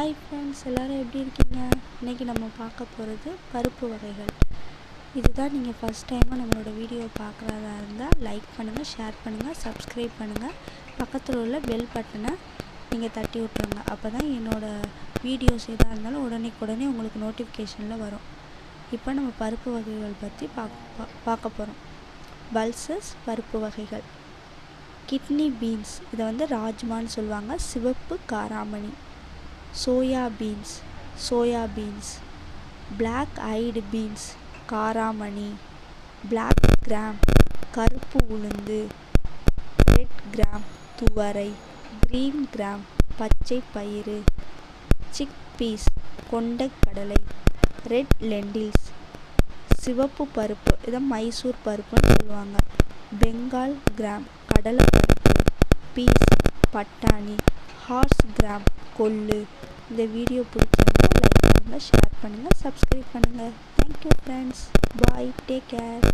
Hi friends எல்லோரும் எப்படி இருக்கீங்க? இன்றைக்கி நம்ம பார்க்க போகிறது பருப்பு வகைகள். இதுதான் நீங்கள் ஃபஸ்ட் டைமாக நம்மளோட வீடியோ பார்க்குறதா இருந்தால் லைக் பண்ணுங்கள் ஷேர் பண்ணுங்கள் சப்ஸ்கிரைப் பண்ணுங்கள் பக்கத்தில் உள்ள பெல் பட்டனை நீங்கள் தட்டி விட்ருங்க அப்போ தான் என்னோடய வீடியோஸ் எதாக இருந்தாலும் உடனே உங்களுக்கு நோட்டிஃபிகேஷனில் வரும். இப்போ நம்ம பருப்பு வகைகள் பற்றி பார்க்க பார்க்க போகிறோம் பல்சஸ் பருப்பு வகைகள். கிட்னி பீன்ஸ் இதை வந்து ராஜ்மான்னு சொல்லுவாங்க. சிவப்பு காராமணி. Soya beans soya beans black eyed beans காராமணி பிளாக் கிராம் கருப்பு உளுந்து ரெட் கிராம் துவரை கிரீன் கிராம் பச்சை பயிறு சிக் பீஸ் கொண்டைக்கடலை ரெட் லெண்டில்ஸ் சிவப்பு பருப்பு இதை மைசூர் பருப்புன்னு சொல்லுவாங்க. பெங்கால் கிராம் கடலை பருப்பு பீஸ் பட்டாணி ஹார்ஸ் கிராம் கொள்ளு. இந்த வீடியோ பிடிச்சிருந்தா லைக் பண்ணுங்கள் ஷேர் பண்ணுங்கள் சப்ஸ்கிரைப் பண்ணுங்கள் thank you friends bye take care